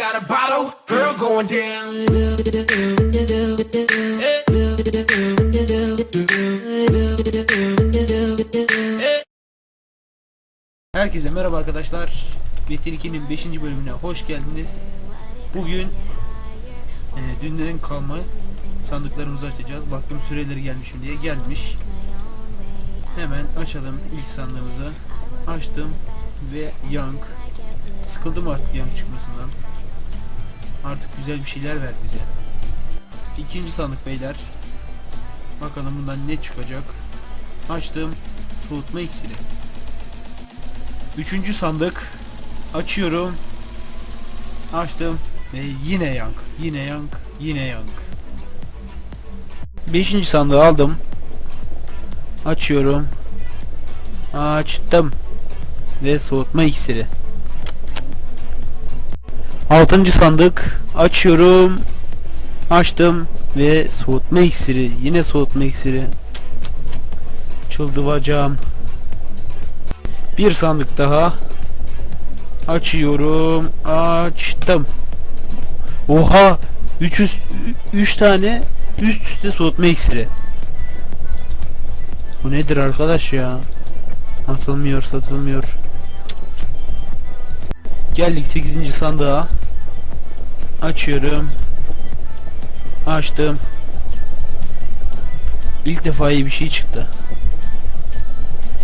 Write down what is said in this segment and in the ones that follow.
got a bottle, girl going down. Herkese merhaba arkadaşlar. Metin 2'nin 5. bölümüne hoş geldiniz. Bugün e, dünden kalma sandıklarımızı açacağız. Baktım süreleri gelmiş mi diye gelmiş. Hemen açalım ilk sandığımızı. Açtım ve Young. Sıkıldım artık Young çıkmasından. Artık güzel bir şeyler ver bize. İkinci sandık beyler. Bakalım bundan ne çıkacak. Açtım. Soğutma iksiri. Üçüncü sandık. Açıyorum. Açtım. Ve yine yank. Yine yank. Yine yank. Beşinci sandığı aldım. Açıyorum. Açtım. Ve soğutma iksiri. Altıncı sandık. Açıyorum. Açtım. Ve soğutma iksiri. Yine soğutma iksiri. Çıldıracağım. Bir sandık daha. Açıyorum. Açtım. Oha! 300 3 tane üst üste soğutma iksiri. Bu nedir arkadaş ya? Atılmıyor, satılmıyor. Geldik 8. sandığa. Açıyorum. Açtım. İlk defa iyi bir şey çıktı.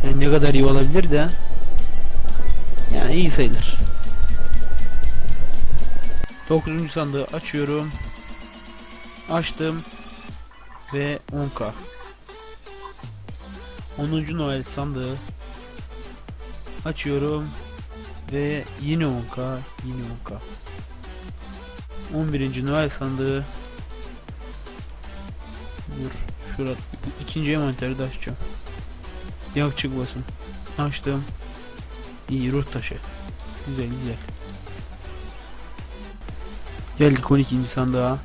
Yani ne kadar iyi olabilir de yani iyi sayılır. 9. sandığı açıyorum. Açtım ve 10k. 10. Noel sandığı açıyorum ve yine 10k, yine 10k. 11. Noel sandığı Dur, şurada ikinci envanteri de açacağım. Yak çıkmasın. Açtım. İyi ruh taşı. Güzel güzel. Geldik 12. sandığa.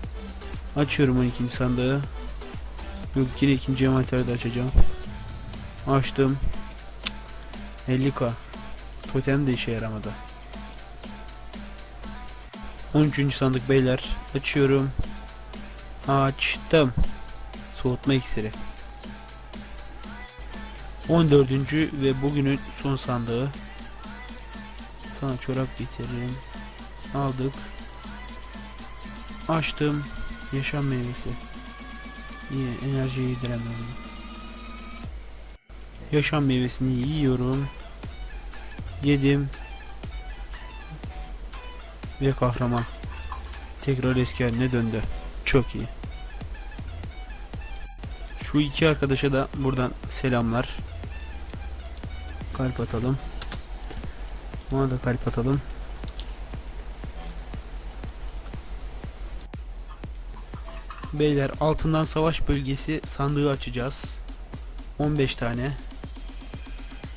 Açıyorum 12. sandığı. Yok yine ikinci envanteri de açacağım. Açtım. 50k. Totem de işe yaramadı. 13. sandık beyler. Açıyorum. Açtım. Soğutma iksiri. 14. ve bugünün son sandığı. Sana çorap getiririm. Aldık. Açtım. Yaşam meyvesi. İyi enerjiyi yediremem. Yaşam meyvesini yiyorum. Yedim. Ve kahraman. Tekrar eski haline döndü. Çok iyi. Şu iki arkadaşa da buradan selamlar. Kalp atalım. Ona da kalp atalım. Beyler altından savaş bölgesi sandığı açacağız. 15 tane.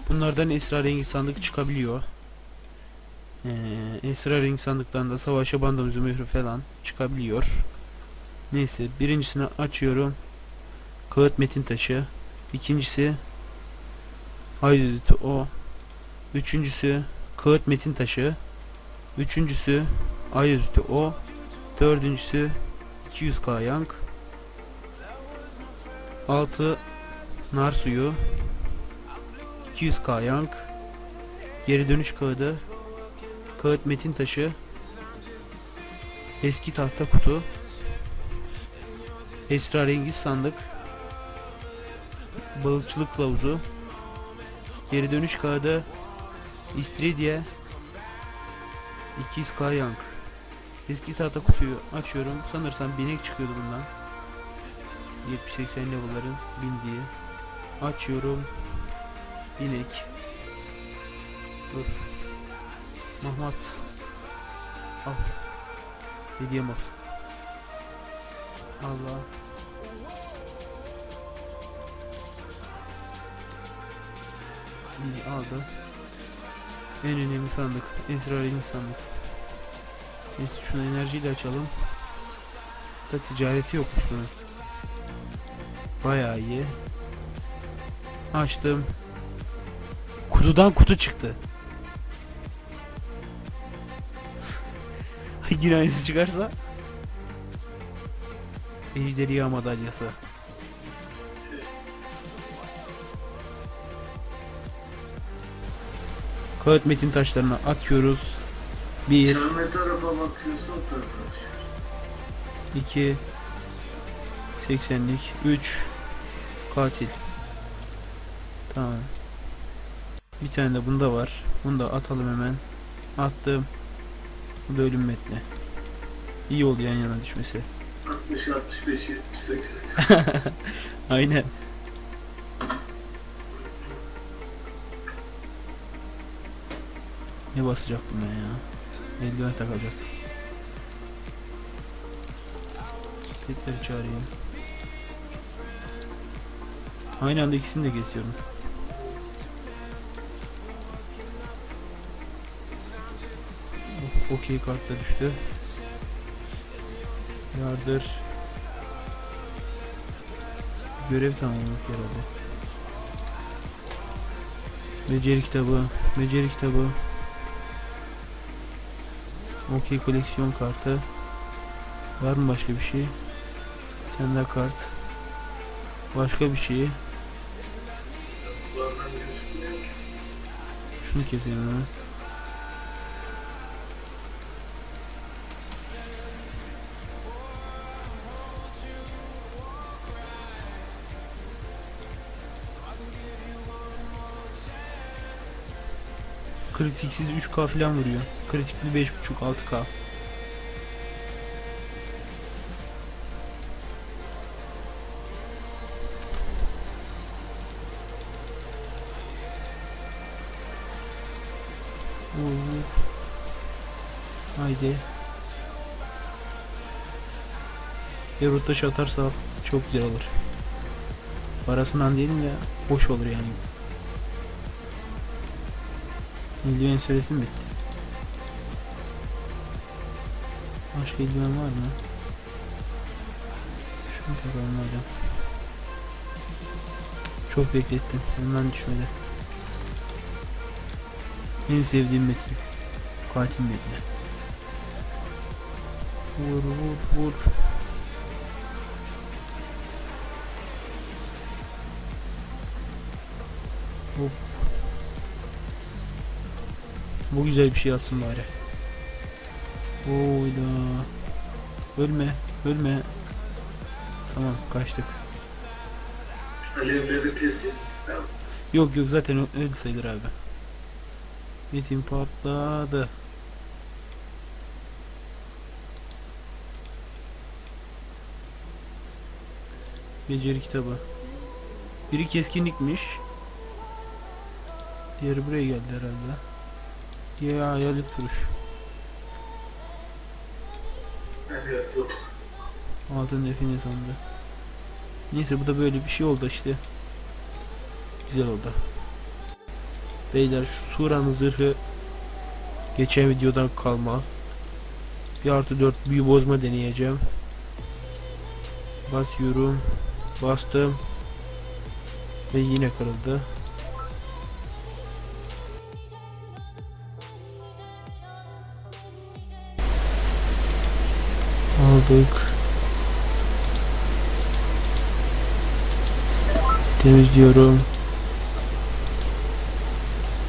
Bunlardan esrarengi sandık çıkabiliyor. Ee, esrarengi sandıktan da savaşa bandımızı mührü falan çıkabiliyor. Neyse birincisini açıyorum. Kağıt metin taşı. İkincisi Haydut o. Üçüncüsü kağıt metin taşı. Üçüncüsü Ayüzütü o. Dördüncüsü 200k yank. 6 nar suyu. 200k yank. Geri dönüş kağıdı. Kağıt metin taşı. Eski tahta kutu. Esrarengiz sandık. Balıkçılık kılavuzu. Geri dönüş kağıdı. İstiridye. 200k yank. Eski tahta kutuyu açıyorum. Sanırsam binek çıkıyordu bundan. 70-80 level'ların bindiği. Açıyorum. Binek. Dur. Mahmut. Al. Hediyem olsun. Allah. İyi aldı. En önemli sandık. Esrarengiz sandık. Neyse şunu enerjiyi açalım. Da ticareti yokmuş bunun. Bayağı iyi. Açtım. Kutudan kutu çıktı. Yine aynısı çıkarsa Ejderha madalyası. Kağıt metin taşlarına atıyoruz. 1 Sen ne tarafa bakıyorsa o tarafa bak. 2 80'lik 3 katil. Tamam. Bir tane de bunda var. Bunu da atalım hemen. Attım. Bu da ölüm metni. İyi oldu yan yana düşmesi. 60, 65, 70, 80. Aynen. Ne basacak buna ya? Eldiven takacak. Petleri çağırayım. Aynı anda ikisini de kesiyorum. Okey kartla düştü. Yardır. Görev tamamladık herhalde. Beceri kitabı, beceri kitabı. Okey koleksiyon kartı. Var mı başka bir şey? Daha kart. Başka bir şey. Şunu keselim hemen. Kritiksiz 3K falan vuruyor. Kritikli 5.5 6K. Oo. Haydi. Yarut taşı atarsa çok güzel olur. Parasından değil ya hoş olur yani. Eldiven süresi mi bitti? Başka eldiven var mı? Şunu takalım hocam. Çok beklettim. Hemen düşmedi. En sevdiğim metin. Katil metni. Vur vur vur. Hop. Bu güzel bir şey atsın bari. Oyda. Ölme, ölme. Tamam, kaçtık. Yok yok zaten ö- öyle sayılır abi. Metin patladı. Beceri kitabı. Biri keskinlikmiş. Diğeri buraya geldi herhalde. Diğeri hayalet yok. Altın define sandı. Neyse bu da böyle bir şey oldu işte. Güzel oldu. Beyler şu Sura'nın zırhı geçen videodan kalma. Bir artı dört büyü bozma deneyeceğim. Basıyorum. Bastım. Ve yine kırıldı. Aldık. Temizliyorum.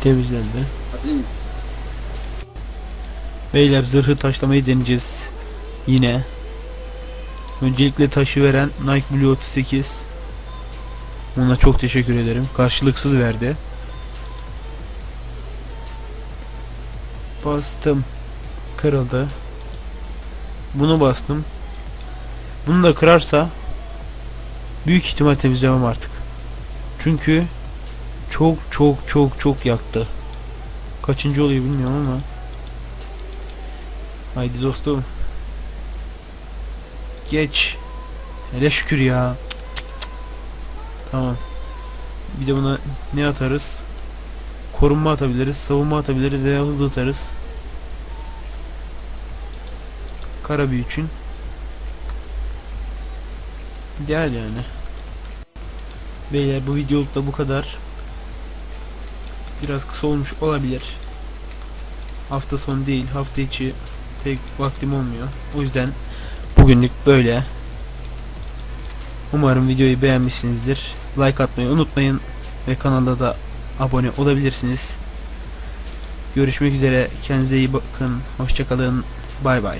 Temizlendi. Beyler zırhı taşlamayı deneyeceğiz. Yine. Öncelikle taşı veren Nike Blue 38. Ona çok teşekkür ederim. Karşılıksız verdi. Bastım. Kırıldı. Bunu bastım. Bunu da kırarsa büyük ihtimal temizlemem artık. Çünkü çok çok çok çok yaktı. Kaçıncı oluyor bilmiyorum ama. Haydi dostum. Geç. Hele şükür ya. Tamam. Bir de buna ne atarız? Korunma atabiliriz, savunma atabiliriz veya hız atarız. Kara büyü için. İdeal yani. Beyler bu videoluk da bu kadar. Biraz kısa olmuş olabilir. Hafta sonu değil, hafta içi pek vaktim olmuyor. O yüzden bugünlük böyle. Umarım videoyu beğenmişsinizdir. Like atmayı unutmayın ve kanala da abone olabilirsiniz. Görüşmek üzere. Kendinize iyi bakın. Hoşçakalın. Bay bay.